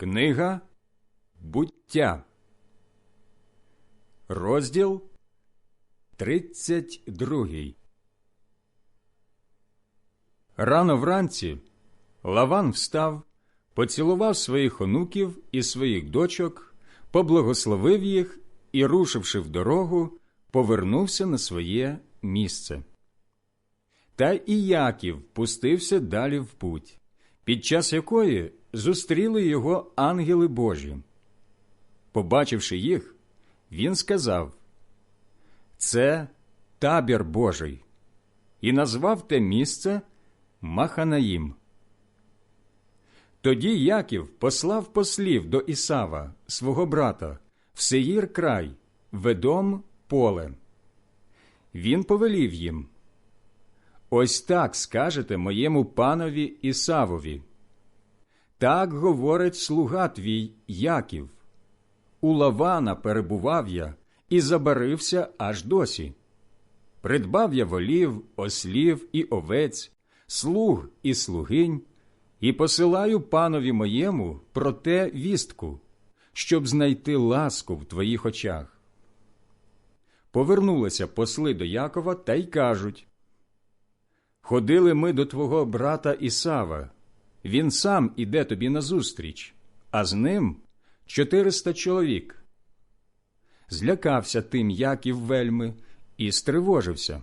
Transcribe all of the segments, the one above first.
Книга буття, розділ 32 Рано вранці Лаван встав, поцілував своїх онуків і своїх дочок, поблагословив їх і, рушивши в дорогу, повернувся на своє місце. Та і Яків пустився далі в путь, під час якої зустріли його ангели Божі. Побачивши їх, він сказав Це табір Божий, і назвав те місце Маханаїм. Тоді Яків послав послів до Ісава, свого брата, в Сеїр край, ведом поле. Він повелів їм Ось так скажете моєму панові Ісавові. Так говорить слуга твій Яків. У Лавана перебував я і забарився аж досі. Придбав я волів, ослів і овець, слуг і слугинь, і посилаю панові моєму про те вістку, щоб знайти ласку в твоїх очах. Повернулися посли до Якова та й кажуть Ходили ми до твого брата Ісава, він сам іде тобі назустріч, а з ним чотириста чоловік. Злякався тим Яків вельми і стривожився.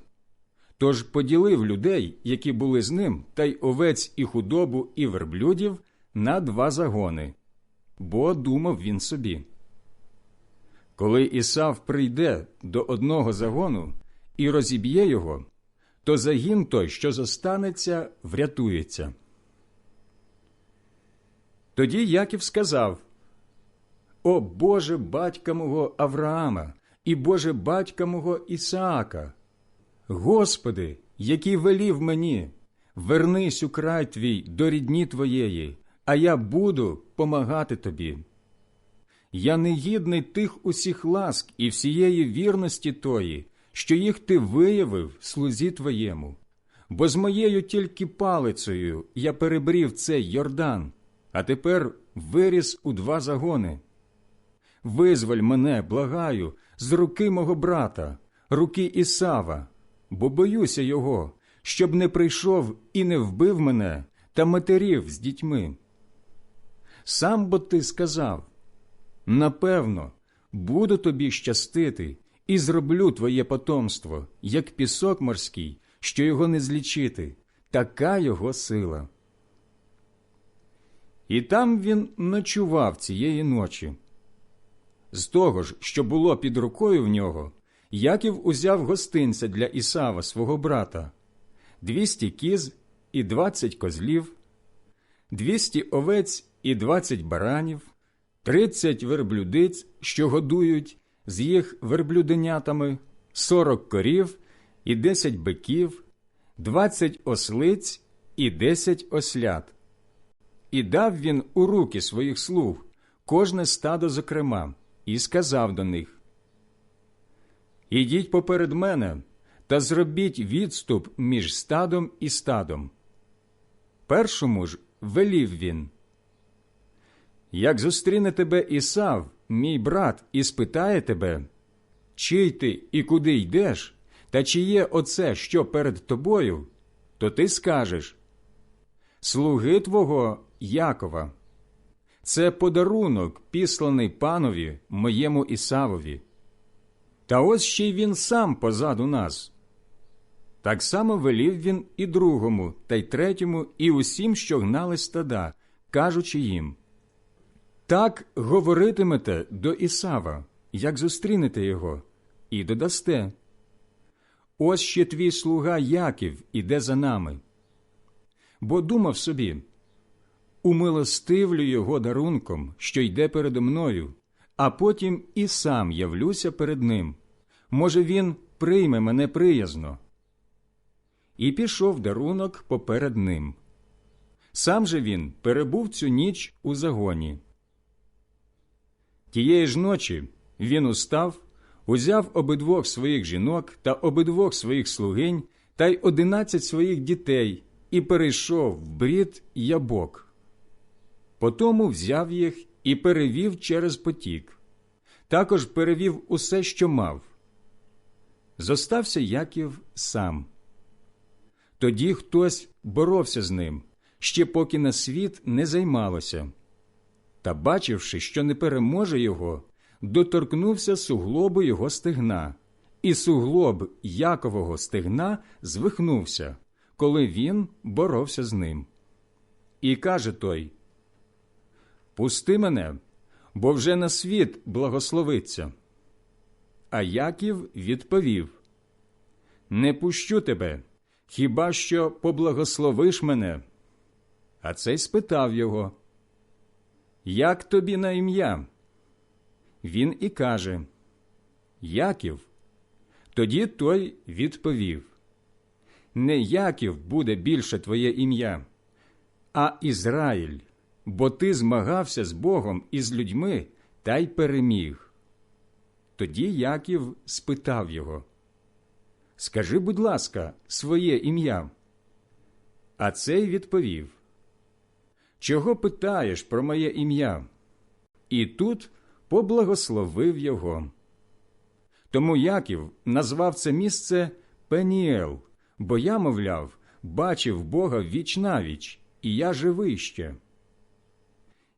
Тож поділив людей, які були з ним, та й овець і худобу, і верблюдів на два загони, бо думав він собі. Коли Ісав прийде до одного загону і розіб'є його, то загін той, що зостанеться, врятується. Тоді Яків сказав О Боже батька мого Авраама і Боже батька мого Ісаака, Господи, який велів мені, вернись у край твій до рідні твоєї, а я буду помагати тобі. Я не гідний тих усіх ласк і всієї вірності тої, що їх ти виявив слузі твоєму, бо з моєю тільки палицею я перебрів цей Йордан, а тепер виріс у два загони. Визволь мене, благаю, з руки мого брата, руки Ісава, бо боюся його, щоб не прийшов і не вбив мене та матерів з дітьми. Сам бо ти сказав напевно, буду тобі щастити і зроблю твоє потомство, як пісок морський, що його не злічити, така його сила. І там він ночував цієї ночі. З того ж, що було під рукою в нього, Яків узяв гостинця для Ісава, свого брата, двісті кіз і двадцять козлів, двісті овець і двадцять баранів, тридцять верблюдиць, що годують з їх верблюденятами, сорок корів і десять биків, двадцять ослиць і десять ослят. І дав він у руки своїх слуг кожне стадо зокрема, і сказав до них Ідіть поперед мене та зробіть відступ між стадом і стадом. Першому ж велів він. Як зустріне тебе Ісав, мій брат, і спитає тебе, чий ти і куди йдеш, та чи є оце, що перед тобою, то ти скажеш Слуги твого Якова. Це подарунок, післаний панові моєму Ісавові. Та ось ще й він сам позаду нас. Так само велів він і другому, та й третьому, і усім, що гнали стада, кажучи їм так говоритимете до Ісава, як зустрінете його, і додасте. Ось ще твій слуга Яків іде за нами. Бо думав собі умилостивлю його дарунком, що йде передо мною, а потім і сам явлюся перед ним. Може, він прийме мене приязно. І пішов дарунок поперед ним. Сам же він перебув цю ніч у загоні. Тієї ж ночі він устав, узяв обидвох своїх жінок та обидвох своїх слугинь та й одинадцять своїх дітей і перейшов в брід ябок. Потому взяв їх і перевів через потік. Також перевів усе, що мав. Зостався Яків сам. Тоді хтось боровся з ним, ще поки на світ не займалося. Та, бачивши, що не переможе його, доторкнувся суглобу його стегна, і суглоб Якового стегна звихнувся, коли він боровся з ним. І каже той: Пусти мене, бо вже на світ благословиться. А Яків відповів: Не пущу тебе, хіба що поблагословиш мене. А цей спитав його: Як тобі на ім'я? Він і каже: Яків. Тоді той відповів: Не Яків буде більше твоє ім'я, а Ізраїль, бо ти змагався з Богом і з людьми та й переміг. Тоді Яків спитав його: Скажи, будь ласка, своє ім'я. А цей відповів: Чого питаєш про моє ім'я? І тут поблагословив його. Тому Яків назвав це місце Пеніел, бо я, мовляв, бачив Бога віч навіч, і я живий ще.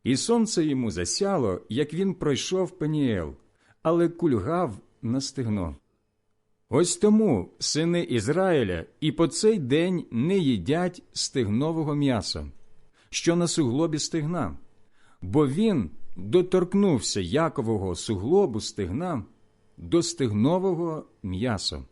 І сонце йому засяло, як він пройшов Пеніел, але кульгав на стегно. Ось тому сини Ізраїля і по цей день не їдять стегнового м'яса, що на суглобі стегна, бо він доторкнувся Якового суглобу стегна до стегнового м'яса.